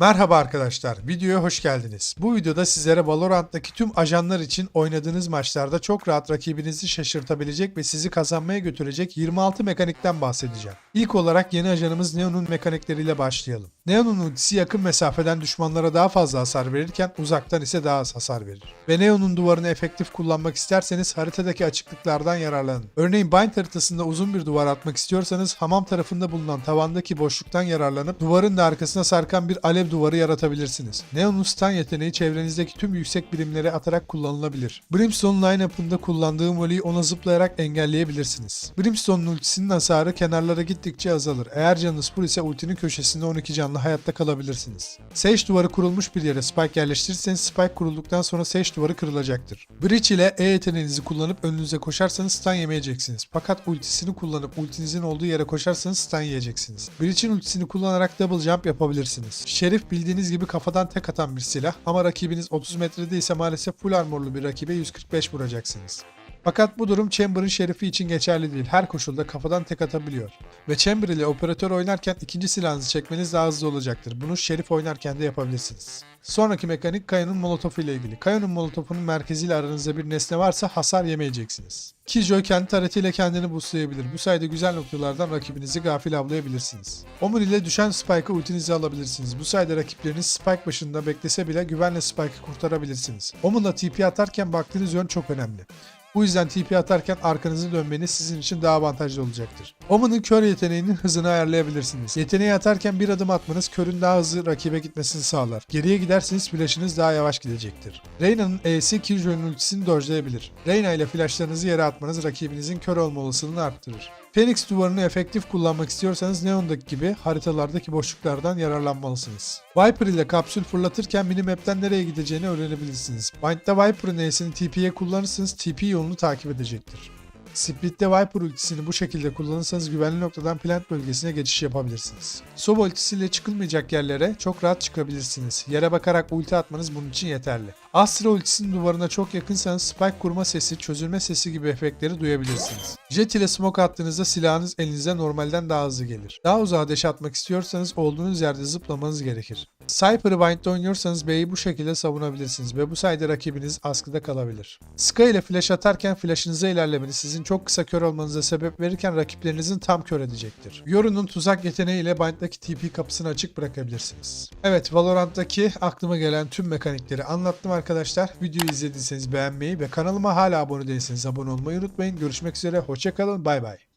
Merhaba arkadaşlar, videoya hoş geldiniz. Bu videoda sizlere Valorant'taki tüm ajanlar için oynadığınız maçlarda çok rahat rakibinizi şaşırtabilecek ve sizi kazanmaya götürecek 26 mekanikten bahsedeceğim. İlk olarak yeni ajanımız Neon'un mekanikleriyle başlayalım. Neon'un ultisi yakın mesafeden düşmanlara daha fazla hasar verirken uzaktan ise daha az hasar verir. Ve Neon'un duvarını efektif kullanmak isterseniz haritadaki açıklıklardan yararlanın. Örneğin Bind haritasında uzun bir duvar atmak istiyorsanız hamam tarafında bulunan tavandaki boşluktan yararlanıp duvarın da arkasına sarkan bir alev duvarı yaratabilirsiniz. Neon'un stun yeteneği çevrenizdeki tüm yüksek birimleri atarak kullanılabilir. Brimstone line-up'ında kullandığı voleyi ona zıplayarak engelleyebilirsiniz. Brimstone'un ultisinin hasarı kenarlara gittikçe azalır. Eğer canınız full ise ultinin köşesinde 12 canlı hayatta kalabilirsiniz. Sage duvarı kurulmuş bir yere spike yerleştirirseniz spike kurulduktan sonra Sage duvarı kırılacaktır. Breach ile E yeteneğinizi kullanıp önünüze koşarsanız stun yemeyeceksiniz. Fakat ultisini kullanıp ultinizin olduğu yere koşarsanız stun yiyeceksiniz. Breach'in ultisini kullanarak double jump yapabilirsiniz. Şerif bildiğiniz gibi kafadan tek atan bir silah ama rakibiniz 30 metrede ise maalesef full armorlu bir rakibe 145 vuracaksınız. Fakat bu durum Chamber'ın şerifi için geçerli değil. Her koşulda kafadan tek atabiliyor. Ve Chamber ile operatör oynarken ikinci silahınızı çekmeniz daha hızlı olacaktır. Bunu şerif oynarken de yapabilirsiniz. Sonraki mekanik Kaya'nın molotofu ile ilgili. Kaya'nın molotofunun merkeziyle aranızda bir nesne varsa hasar yemeyeceksiniz. Killjoy kendi taretiyle kendini boostlayabilir. Bu sayede güzel noktalardan rakibinizi gafil avlayabilirsiniz. Omun ile düşen Spike'ı ultinize alabilirsiniz. Bu sayede rakipleriniz Spike başında beklese bile güvenle Spike'ı kurtarabilirsiniz. Omun'la TP atarken baktığınız yön çok önemli. Bu yüzden TP atarken arkanızı dönmeniz sizin için daha avantajlı olacaktır. Omen'ın kör yeteneğinin hızını ayarlayabilirsiniz. Yeteneği atarken bir adım atmanız körün daha hızlı rakibe gitmesini sağlar. Geriye giderseniz flash'ınız daha yavaş gidecektir. Reyna'nın E'si Killjoy'un ultisini dodge'layabilir. Reyna ile flash'larınızı yere atmanız rakibinizin kör olma olasılığını arttırır. Phoenix duvarını efektif kullanmak istiyorsanız Neon'daki gibi haritalardaki boşluklardan yararlanmalısınız. Viper ile kapsül fırlatırken minimap'ten nereye gideceğini öğrenebilirsiniz. Bind'de Viper'ın E'sini TP'ye kullanırsanız TP yolunu takip edecektir. Split'te Viper ultisini bu şekilde kullanırsanız güvenli noktadan plant bölgesine geçiş yapabilirsiniz. Sob ultisiyle çıkılmayacak yerlere çok rahat çıkabilirsiniz. Yere bakarak ulti atmanız bunun için yeterli. Astra ultisinin duvarına çok yakınsanız spike kurma sesi, çözülme sesi gibi efektleri duyabilirsiniz. Jet ile smoke attığınızda silahınız elinize normalden daha hızlı gelir. Daha uzağa deş atmak istiyorsanız olduğunuz yerde zıplamanız gerekir. Cypher'ı Bind'de oynuyorsanız B'yi bu şekilde savunabilirsiniz ve bu sayede rakibiniz askıda kalabilir. Sky ile flash atarken flashınıza ilerlemeniz sizin çok kısa kör olmanıza sebep verirken rakiplerinizin tam kör edecektir. Yoru'nun tuzak yeteneğiyle Bind'deki TP kapısını açık bırakabilirsiniz. Evet Valorant'taki aklıma gelen tüm mekanikleri anlattım arkadaşlar. Videoyu izlediyseniz beğenmeyi ve kanalıma hala abone değilseniz abone olmayı unutmayın. Görüşmek üzere, hoşçakalın, bay bay.